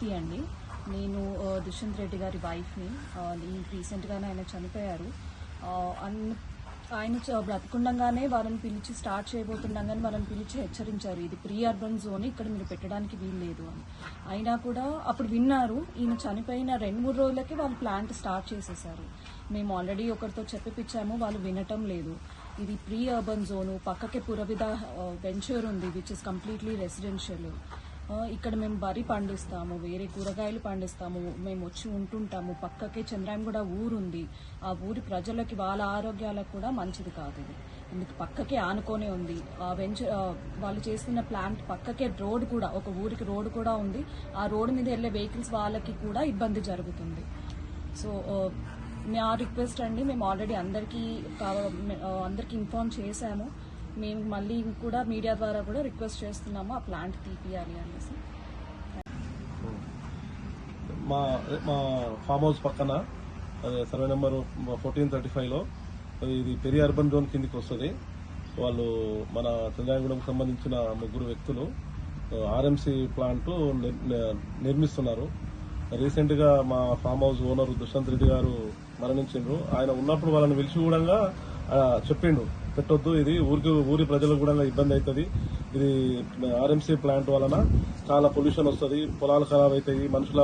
దీప్తి అండి. నేను దుష్యంత్ రెడ్డి గారి వైఫ్ని రీసెంట్గానే ఆయన చనిపోయారు. అన్- ఆయన చ- బ్రతికుండగానే వాళ్ళని పిలిచి స్టార్ట్ చేయబోతుండగానే వాళ్ళని పిలిచి హెచ్చరించారు. ఇది ప్రీ అర్బన్ జోన్ ఇక్కడ మీరు పెట్టడానికి వీలు లేదు అని. అయినా కూడా అప్పుడు విన్నారు ఈయన చనిపోయిన రెండు మూడు రోజులకి వాళ్ళు ప్లాంట్ స్టార్ట్ చేసేసారు. మేము ఆల్రెడీ ఒకరితో చెప్పిపించాము వాళ్ళు వినటం లేదు. ఇది ప్రీ అర్బన్ జోను పక్కకే పురవిధ వెంచర్ ఉంది విచ్ ఇస్ కంప్లీట్లీ రెసిడెన్షియల్ ఇక్కడ మేము వరి పండిస్తాము వేరే కూరగాయలు పండిస్తాము మేము వచ్చి ఉంటుంటాము. పక్కకే చంద్రాయం కూడా ఊరుంది. ఆ ఊరి ప్రజలకి వాళ్ళ ఆరోగ్యాలకు కూడా మంచిది కాదు ఇది. ఇందుకు పక్కకే ఆనుకోనే ఉంది. ఆ వెంచ వాళ్ళు చేస్తున్న ప్లాంట్ పక్కకే రోడ్ కూడా ఒక ఊరికి రోడ్ కూడా ఉంది. ఆ రోడ్ మీద వెళ్ళే వెహికల్స్ వాళ్ళకి కూడా ఇబ్బంది జరుగుతుంది. సో ఆ, రిక్వెస్ట్ అండి మేము ఆల్రెడీ అందరికీ అందరికీ ఇన్ఫార్మ్ చేశాము. మేము మళ్ళీ కూడా మీడియా ద్వారా కూడా రిక్వెస్ట్ చేస్తున్నాము ఆ ప్లాంట్ తీపియాలి అనేసి. మా మా ఫామ్ హౌస్ పక్కన సర్వే నెంబర్ ఫోర్టీన్ థర్టీ ఫైవ్లో ఇది పెరి అర్బన్ జోన్ కిందికి వస్తుంది. వాళ్ళు మన చంద్రాయగూడెంకి సంబంధించిన ముగ్గురు వ్యక్తులు ఆర్ఎంసీ ప్లాంట్ నిర్మిస్తున్నారు. రీసెంట్గా మా farm house owner Dushyant Reddy గారు మరణించిండ్రు. ఆయన ఉన్నప్పుడు వాళ్ళని పిలిచి కూడా చెప్పిండు. పెట్టొద్దు. ఇది ఊరికి ఊరి ప్రజలకు కూడా ఇబ్బంది అవుతుంది. ఇది ఆర్ఎంసీ ప్లాంట్ వలన చాలా పొల్యూషన్ వస్తుంది. పొలాలు ఖరాబ్ అవుతాయి. మనుషుల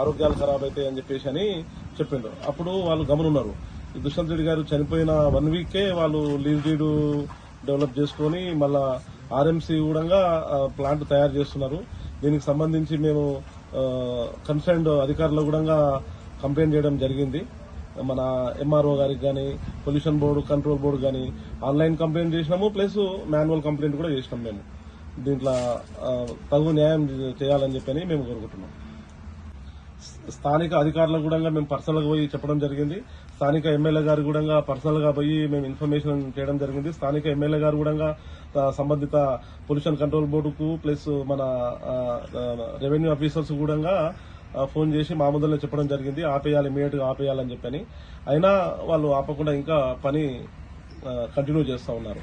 ఆరోగ్యాలు ఖరాబ్ అవుతాయి అని చెప్పేసి అని చెప్పిండు అప్పుడు వాళ్ళు గమనున్నారు. ఈ దుష్యంత్ రెడ్డి గారు చనిపోయిన వన్ వీకే వాళ్ళు లీవ్ డీడ్ డెవలప్ చేసుకొని మళ్ళా ఆర్ఎంసీ కూడా ప్లాంట్ తయారు చేస్తున్నారు. దీనికి సంబంధించి మేము కన్సర్న్డ్ అధికారులు కూడా కంప్లైంట్ చేయడం జరిగింది. మన ఎంఆర్ఓ గారికి కానీ పొల్యూషన్ బోర్డు కంట్రోల్ బోర్డు కానీ ఆన్లైన్ కంప్లైంట్ చేసినాము ప్లస్ మాన్యువల్ కంప్లైంట్ కూడా చేసినాం మేము. దీంట్లో తగు న్యాయం చేయాలని చెప్పని మేము కోరుకుంటున్నాం. స్థానిక అధికారులకు కూడా మేము పర్సనల్గా పోయి చెప్పడం జరిగింది. స్థానిక ఎమ్మెల్యే గారు కూడా పర్సనల్గా పోయి మేము ఇన్ఫర్మేషన్ చేయడం జరిగింది. స్థానిక ఎమ్మెల్యే గారు కూడా సంబంధిత పొల్యూషన్ కంట్రోల్ బోర్డుకు ప్లస్ మన రెవెన్యూ ఆఫీసర్స్ కూడా ఫోన్ చేసి మా ముందరనే చెప్పడం జరిగింది. ఆపేయాలి ఇమీడియట్గా ఆపేయాలని చెప్పని. అయినా వాళ్ళు ఆపకుండా ఇంకా పని కంటిన్యూ చేస్తూ ఉన్నారు.